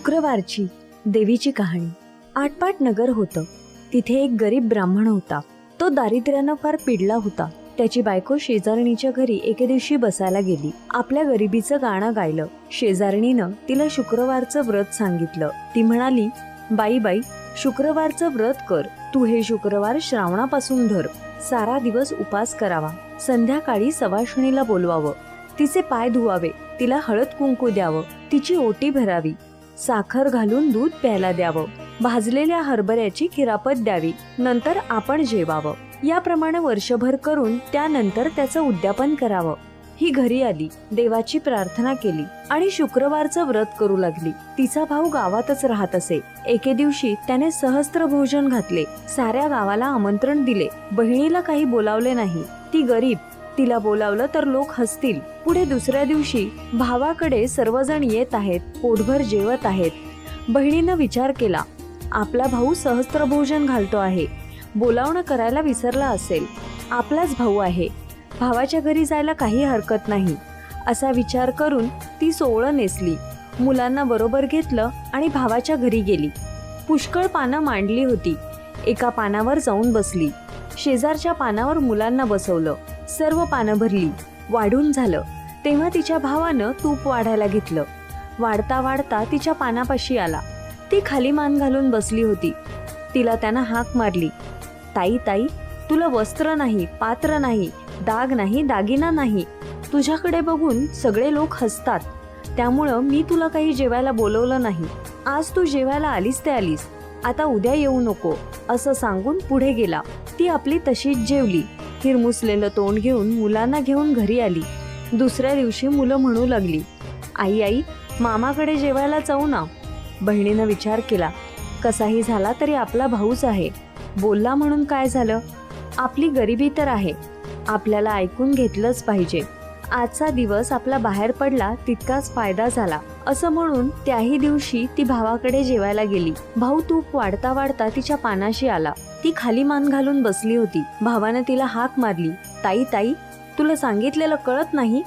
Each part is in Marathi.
शुक्रवारची देवीची कहाणी. आटपाट नगर होतं. तिथे एक गरीब ब्राह्मण होता. तो दारिद्र्यानं फार पिडला होता. त्याची बायको शेजारणीच्या घरी एके दिवशी बसायला गेली. आपल्या गरिबीचं गाणं गायलं. शेजारणीनं तिला शुक्रवारचं व्रत सांगितलं. ती म्हणाली बाई बाई शुक्रवारचं व्रत कर. तू हे शुक्रवार श्रावणापासून धर. सारा दिवस उपास करावा. संध्याकाळी सवाष्णीला बोलवावं. तिचे पाय धुवावे. तिला हळद कुंकू द्यावं. तिची ओटी भरावी. साखर घालून दूध प्यायला द्यावं. भाजलेल्या हरभऱ्याची किरापत द्यावी. नंतर आपण जेवावं. याप्रमाणे वर्षभर करून त्यानंतर त्याचं उद्यापन करावं. ही घरी आली. देवाची प्रार्थना केली आणि शुक्रवारचं व्रत करू लागली. तिचा भाऊ गावातच राहत असे. एके दिवशी त्याने सहस्त्र भोजन घातले. साऱ्या गावाला आमंत्रण दिले. बहिणीला काही बोलावले नाही. ती गरीब. तिला बोलावलं तर लोक हसतील. पुढे दुसऱ्या दिवशी भावाकडे सर्वजण येत आहेत पोटभर जेवत आहेत. बहिणीनं विचार केला आपला भाऊ सहस्त्र भोजन घालतो आहे. बोलावणं करायला विसरला असेल. आपलाच भाऊ आहे. भावाच्या घरी जायला काही हरकत नाही. असा विचार करून ती सोवळं नेसली. मुलांना बरोबर घेतलं आणि भावाच्या घरी गेली. पुष्कळ पानं मांडली होती. एका पानावर जाऊन बसली. शेजारच्या पानावर मुलांना बसवलं. सर्व पानं भरली. वाढून झालं. तेव्हा तिच्या भावानं तूप वाढायला घेतलं. वाढता वाढता तिच्या पानापाशी आला. ती खाली मान घालून बसली होती. तिला त्यानं हाक मारली. ताई ताई तुला वस्त्र नाही पात्र नाही दाग नाही दागिना नाही. तुझ्याकडे बघून सगळे लोक हसतात. त्यामुळं मी तुला काही जेवायला बोलवलं नाही. आज तू जेवायला आलीस ते आलीस. आता उद्या येऊ नको असं सांगून पुढे गेला. ती आपली तशीच जेवली. हिरमुसलेलं तोंड घेऊन मुलांना घेऊन घरी आली. दुसऱ्या दिवशी मुलं म्हणू लागली आई आई मामाकडे जेवायला जाऊ ना. बहिणीनं विचार केला कसाही झाला तरी आपला भाऊच आहे. बोलला म्हणून काय झालं? आपली गरिबी तर आहे. आपल्याला ऐकून घेतलंच पाहिजे. आजचा दिवस आपला बाहेर पडला तितकाच फायदा झाला. असं म्हणून त्याही दिवशी ती भावाकडे जेवायला गेली. भाऊ तूप वाढता वाढता तिच्या पानाशी आला. ती खाली मान घालून बसली होती. भावानं तिला हाक मारली. ताई ताई तुला सांगितलेलं कळत नाही?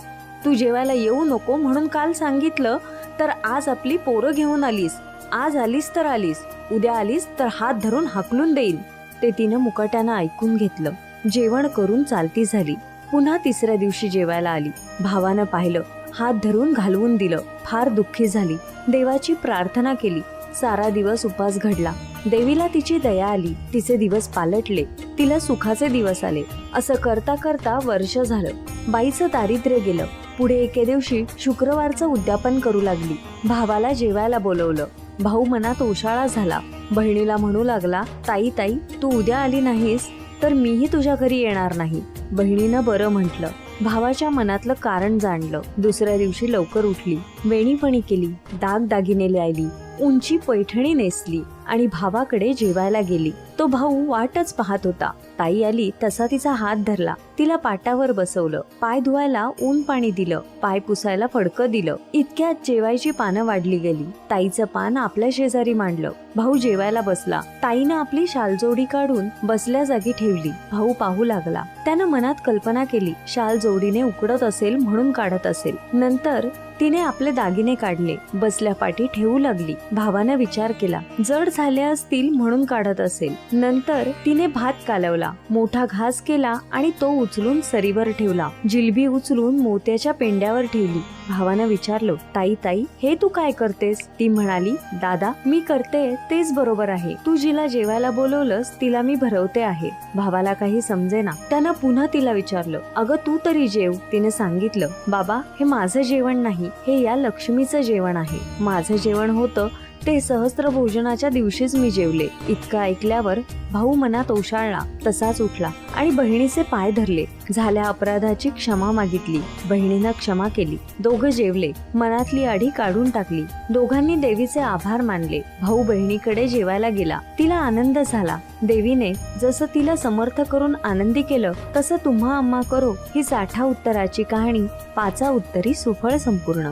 तू जेवायला येऊ नको म्हणून काल सांगितलं तर आज आपली पोरं घेऊन आलीस. आज आलीस तर आलीस. उद्या आलीस तर हात धरून हाकलून देईन. ते तिनं मुकाट्यानं ऐकून घेतलं. जेवण करून चालती झाली. पुन्हा तिसऱ्या दिवशी जेवायला आली. भावानं पाहिलं हात धरून घालवून दिलं. फार दुःखी झाली. देवाची प्रार्थना केली. सारा दिवस उपास घडला. देवीला तिची दया आली. तिचे दिवस पालटले. तिला सुखाचे दिवस आले. असं करता करता वर्ष झालं. बाईचं दारिद्र्य गेलं. पुढे एके दिवशी शुक्रवारचं उद्यापन करू लागली. भावाला जेवायला बोलवलं. भाऊ मनात ओशाळा झाला. बहिणीला म्हणू लागला ताई ताई तू उद्या आली नाहीस तर मीही तुझ्या घरी येणार नाही. बहिणीनं बरं म्हटलं. भावाच्या मनातलं कारण जाणलं. दुसऱ्या दिवशी लवकर उठली. वेणीपणी केली. दाग दागिने लिहायली उंची पैठणी नेसली आणि भावाकडे जेवायला गेली. तो भाऊ वाटच पाहत होता. ताई आली तसा तिचा हात धरला. तिला पाटावर बसवलं. पाय धुवायला ऊन पाणी दिलं. पाय पुसायला फडकं दिलं. इतक्यात जेवायची पानं वाढली गेली. ताईचं पान आपल्या शेजारी मांडलं. भाऊ जेवायला बसला. ताईनं आपली शालजोडी काढून बसल्या जागी ठेवली. भाऊ पाहू लागला. त्यानं मनात कल्पना केली शाल जोडीने उकडत असेल म्हणून काढत असेल. नंतर तिने आपले दागिने काढले बसल्या पाठी ठेवू लागली. भावानं विचार केला जड झाले असतील म्हणून काढत असेल. नंतर तिने भात कालवला मोठा घास केला आणि तो उचलून सरीवर ठेवला. जिलबी उचलून मोत्याच्या पेंड्यावर ठेवली. भावानं विचारलं ताई ताई हे तू काय करतेस? ती म्हणाली दादा मी करते तेच बरोबर आहे. तू जिला जेवायला बोलवलंस तिला मी भरवते आहे. भावाला काही समजेना. त्यानं पुन्हा तिला विचारलं अगं तू तरी जेव. तिने सांगितलं बाबा हे माझं जेवण नाही हे या लक्ष्मीचं जेवण आहे. माझं जेवण होतं ते सहस्त्र भोजनाच्या दिवशीच मी जेवले. इतकं ऐकल्यावर भाऊ मनात ओशाळला. तसाच उठला आणि बहिणीचे पाय धरले. झाल्या अपराधाची क्षमा मागितली. बहिणीनं क्षमा केली. दोघं जेवले. मनातली आढी काढून टाकली. दोघांनी देवीचे आभार मानले. भाऊ बहिणीकडे जेवायला गेला. तिला आनंद झाला. देवीने जसं तिला समर्थ करून आनंदी केलं तसं तुम्हा अम्मा करो ही साठा उत्तराची कहाणी पाचा उत्तरी सुफळ संपूर्ण.